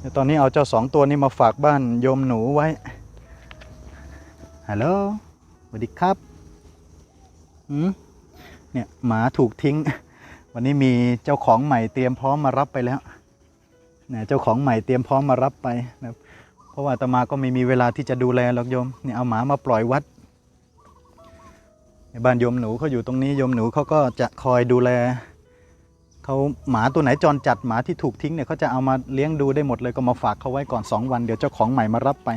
เดี๋ยวตอนนี้เอาเจ้าสองตัวนี้มาฝากบ้านโยมหนูไว้ ฮัลโหลสวัสดีครับหืมเนี่ยหมาถูกทิ้ง วันนี้มีเจ้าของใหม่เตรียมพร้อมมารับไปแล้วเนี่ยเจ้าของใหม่เตรียมพร้อมมารับไปนะครับเพราะว่าตมาก็ไม่มีเวลาที่จะดูแลหรอกโยมเนี่ยเอาหมามาปล่อยวัดในบ้านโยมหนูเขาอยู่ตรงนี้โยมหนูเขาก็จะคอยดูแล เขาหมาตัวไหนจรจัดหมาที่ถูกทิ้งเนี่ยเขาจะเอามาเลี้ยงดูได้หมดเลยก็มาฝากเขาไว้ก่อน 2 วันเดี๋ยวเจ้าของใหม่มารับไป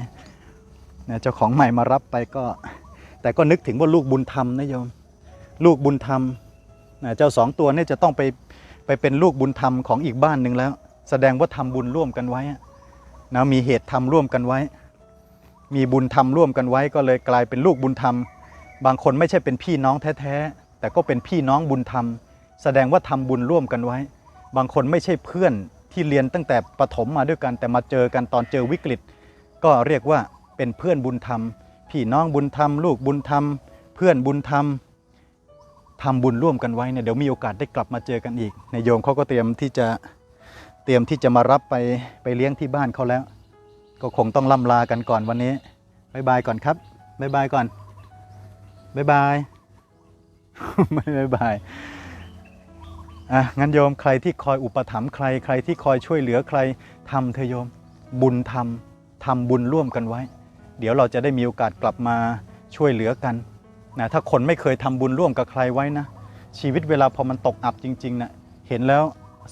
เนี่ยเจ้าของใหม่มารับไปก็ แต่ก็นึกถึงว่าลูกบุญธรรมนะโยมลูกบุญธรรมนะเจ้าสองตัวเนี่ยจะต้องไปไปเป็นลูกบุญธรรมของอีกบ้านหนึ่งแล้ว แสดงว่าทำบุญร่วมกันไว้นะมีเหตุทำร่วมกันไว้ มีบุญธรรมร่วมกันไว้ ก็เลยกลายเป็นลูกบุญธรรม บางคนไม่ใช่เป็นพี่น้องแท้ๆแต่ก็เป็นพี่น้องบุญธรรม แสดงว่าทำบุญร่วมกันไว้ บางคนไม่ใช่เพื่อนที่เรียนตั้งแต่ประถมมาด้วยกันแต่มาเจอกันตอนเจอวิกฤต ก็เรียกว่าเป็นเพื่อนบุญธรรมพี่น้องบุญธรรม ลูกบุญธรรม เพื่อนบุญธรรมทำบุญร่วมกันไว้เนี่ยเดี๋ยวมีโอกาสได้กลับมาเจอกันอีกในายโยมเขาก็เตรียมที่จะเตรียมที่จะมารับไปไปเลี้ยงที่บ้านเขาแล้ว ก็คงต้องล่ำลากันก่อนวันนี้บายบายก่อนครับบายบายก่อนบายบายไม่บายบาย อะงั้นโยมใครที่คอยอุปถัมภ์ใครใครที่คอยช่วยเหลือใครทำเถอโยม บุญทำทำบุญร่วมกันไว้ เดี๋ยวเราจะได้มีโอกาสกลับมาช่วยเหลือกันนะถ้าคนไม่เคยทำบุญร่วมกับใครไว้นะ ชีวิตเวลาพอมันตกอับจริงๆนะเห็นแล้ว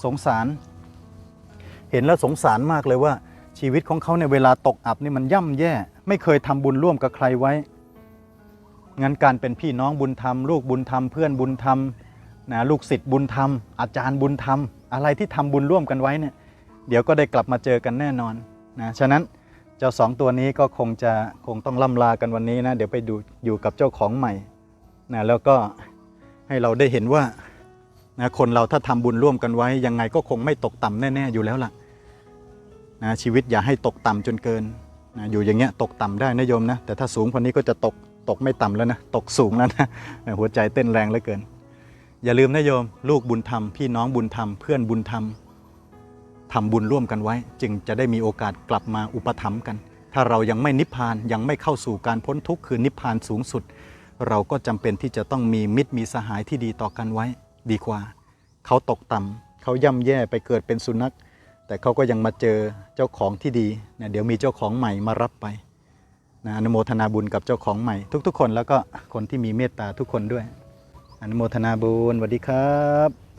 สงสาร เห็นแล้วสงสารมากเลยว่า ชีวิตของเขาในเวลาตกอับนี่มันย่ำแย่ ไม่เคยทำบุญร่วมกับใครไว้งั้นการเป็นพี่น้องบุญธรรมลูกบุญธรรมเพื่อนบุญธรรม นะลูกศิษย์บุญธรรม อาจารย์บุญธรรม อะไรที่ทำบุญร่วมกันไว้เนี่ยเดี๋ยวก็ได้กลับมาเจอกันแน่นอนนะฉะนั้นเจ้าสองตัวนี้ก็คงจะคงต้องล่ำลากันวันนี้นะเดี๋ยวไปดูอยู่กับเจ้าของใหม่นะแล้วก็ให้เราได้เห็นว่านะคนเราถ้าทำบุญร่วมกันไว้ ยังไงก็คงไม่ตกต่ำแน่ ๆ อยู่แล้วล่ะนะชีวิตอย่าให้ตกต่ำจนเกินนะอยู่อย่างเงี้ยตกต่ำได้นะโยมนะแต่ถ้าสูงกว่านี้ก็จะตกตกไม่ต่ำแล้วนะตกสูงแล้วนะหัวใจเต้นแรงเหลือเกิน อย่าลืมนะโยม ลูกบุญธรรม พี่น้องบุญธรรม เพื่อนบุญธรรมทำบุญร่วมกันไว้ จึงจะได้มีโอกาสกลับมาอุปถัมภ์กัน ถ้าเรายังไม่นิพพานยังไม่เข้าสู่การพ้นทุกข์คือนิพพานสูงสุด เราก็จำเป็นที่จะต้องมีมิตรมีสหายที่ดีต่อกันไว้ ดีกว่า เขาตกต่ำเขาย่ำแย่ไปเกิดเป็นสุนัข แต่เขาก็ยังมาเจอเจ้าของที่ดีนะเดี๋ยวมีเจ้าของใหม่มารับไปนะอนุโมทนาบุญกับเจ้าของใหม่ ทุกๆ คนแล้วก็คนที่มีเมตตาทุกคนด้วย อนุโมทนาบุญสวัสดีครับ